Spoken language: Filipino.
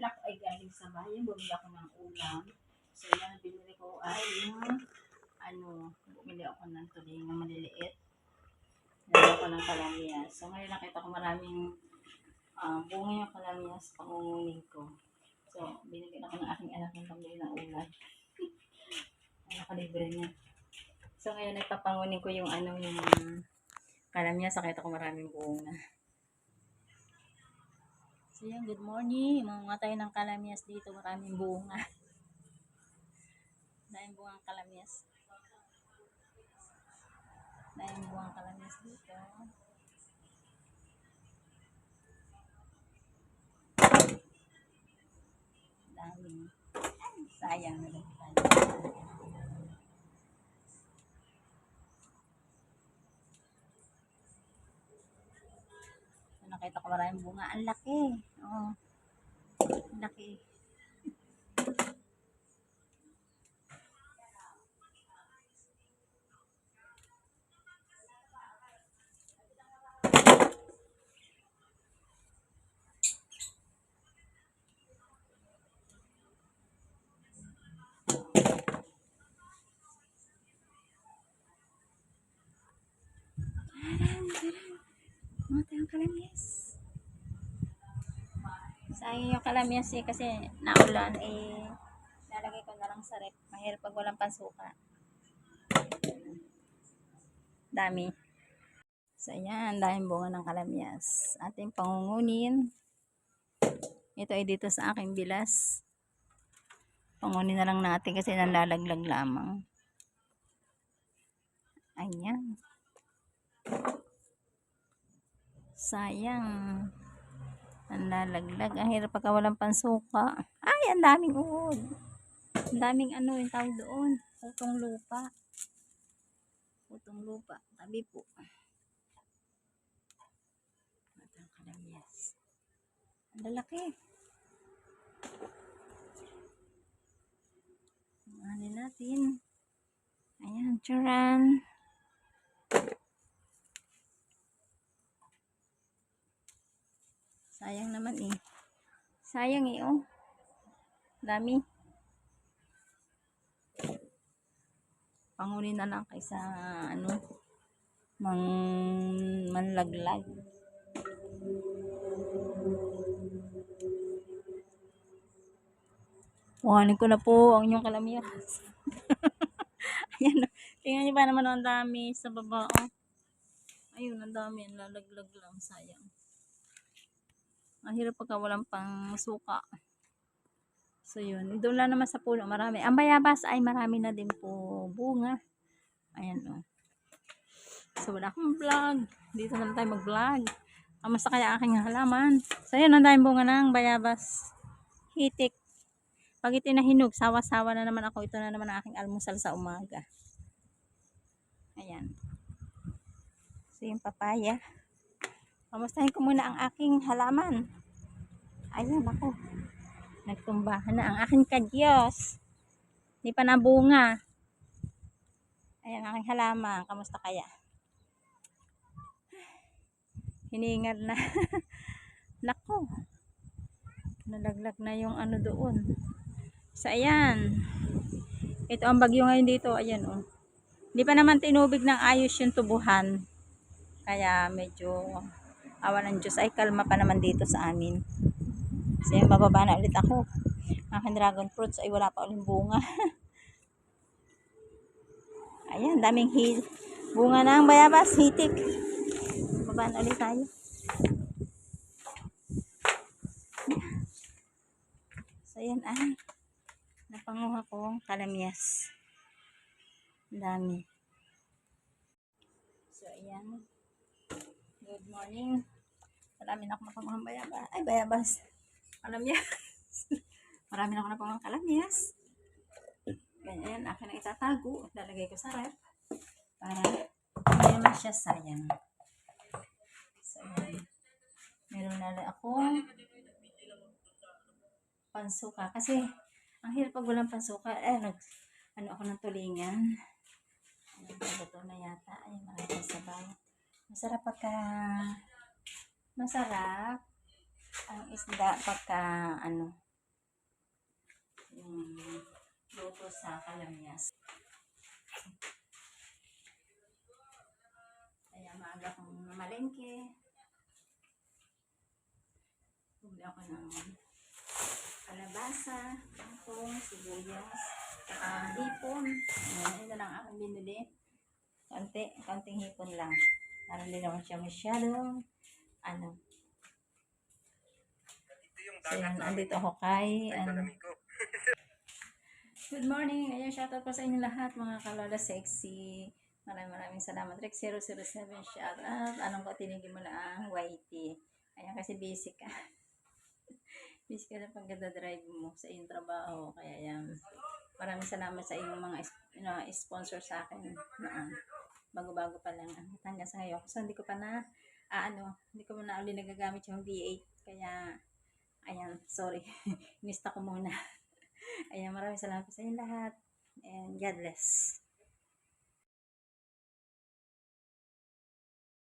Black ay galing sa bayan. Bumili ako ng ulam. So, yan, binili ko ay yung, ano, bumili ako ng tuloy ng maliliit. Bumili ako ng kalamyas. So, ngayon nakita ko maraming ah, bunga yung kalamyas pangungunin ko. So, binigyan ako ng aking anak ng pambili ng ulam. Ay, nakalibre niya. So, ngayon nagpapangunin ko yung ano, yung kalamyas. Nakita ko maraming bunga. So, yan, good morning. Mga tayo ng kalamyas dito. Maraming bunga. Dahil bunga ang kalamyas. Dahil bunga ang kalamyas dito. Dami. Sayang na lang nakita ko maraming bunga. Ang laki. Oo. Ang laki. Mga tayong. Sayang yung kalamyas eh kasi naulan eh lalagay ko na lang sa rep. Mahirap pag walang pansuka. Dami. So ayan, dahil bunga ng kalamyas. Ating pangungunin. Ito ay dito sa aking bilas. Pangunin na lang natin kasi nalalaglag lamang. Ayan. Sayang. Ang lalaglag. Ang hirap pagka walang pansuka. Ay, ang daming uod. Ang daming ano yung tawag doon. Putong lupa. Putong lupa. Tabi po. Matang kalamyas. Ang lalaki. Ano natin. Ayan, charan. Sayang naman eh. Sayang eh, oh. Dami. Pangunin na lang kaysa, ano, mang manlaglag. Kuhanin ko na po ang inyong kalamyas. Ayan, tingnan niyo ba naman ang dami sa baba, oh. Ayun, ang dami. Ang lalaglag lang. Sayang. Ang hirap pagka walang pang suka. So, yun. Doon lang naman sa puno. Marami. Ang bayabas ay marami na din po bunga. Ayan, o. So, wala akong vlog. Dito na lang tayo mag-vlog. Kamusta kaya aking halaman? So, yun. Ang daming bunga ng bayabas. Hitik. Pag ito nahinog, sawa-sawa na naman ako. Ito na naman ang aking almusal sa umaga. Ayan. So, yung papaya. Kamustahin ko muna ang aking halaman. Ayan ako. Nagtumbahan na ang aking kadyos. Hindi pa nabunga. Ayan ang aking halaman. Kamusta kaya? Hiningal na. Nako. Nalaglag na yung ano doon. So, ayan. Ito ang bagyo ngayon dito. Ayan, oh. Hindi pa naman tinubig ng ayos yung tubuhan. Kaya medyo awa ng Diyos ay kalma pa naman dito sa amin. So yan, bababa na ulit ako. Aking dragon fruits ay wala pa ulit bunga. Ayan, daming hil. Bunga ng bayabas, hitik. Bababa na ulit tayo. So yan ay napanguha ko kalamyas. Ang dami. So ayan. Good morning. Marami na ako napanguhang bayabas. Ay, bayabas. Kalamyas. Marami na ako napanguhang kalamyas. Ganyan, akin na itatago. Lalagay ko sa rep. Para hindi naman siya sayang. So, ayan. Meron na lang akong pansuka. Kasi, ang hirap pag walang pansuka. Eh, nag, ano ako ng tulingan. Ayan, ito na yata. Ay, maraming sabaw. Masarap pagka masarap ang isda pagka ano yung luto sa kalamyas. Kaya maaga kong namalengke. Bumili ako ng kalabasa, kangkong, sibuyas, saka hipon. Ayan, ito lang aking binili. Konti, konting hipon lang. Para hindi naman siya masyadong, ano. So, yan, andito ako kay, ano, Good morning! Ayan, shoutout po sa inyo lahat, mga kalola sexy. Maraming maraming salamat. Rex 007, shoutout. Anong ko tinigil mo na ang YT? Ayan, kasi basic ka. basic ka na pagkada-drive mo sa iyong trabaho. Kaya yan. Maraming salamat sa inyong mga you know, sponsor sa akin. Na, bago-bago pa lang. Hanggang sa ngayon. So, hindi ko pa na, ah, ano, hindi ko na uli nagagamit yung V8. Kaya, ayan, sorry. Inista ko muna. Ayan, maraming salamat sa inyo lahat. And God bless.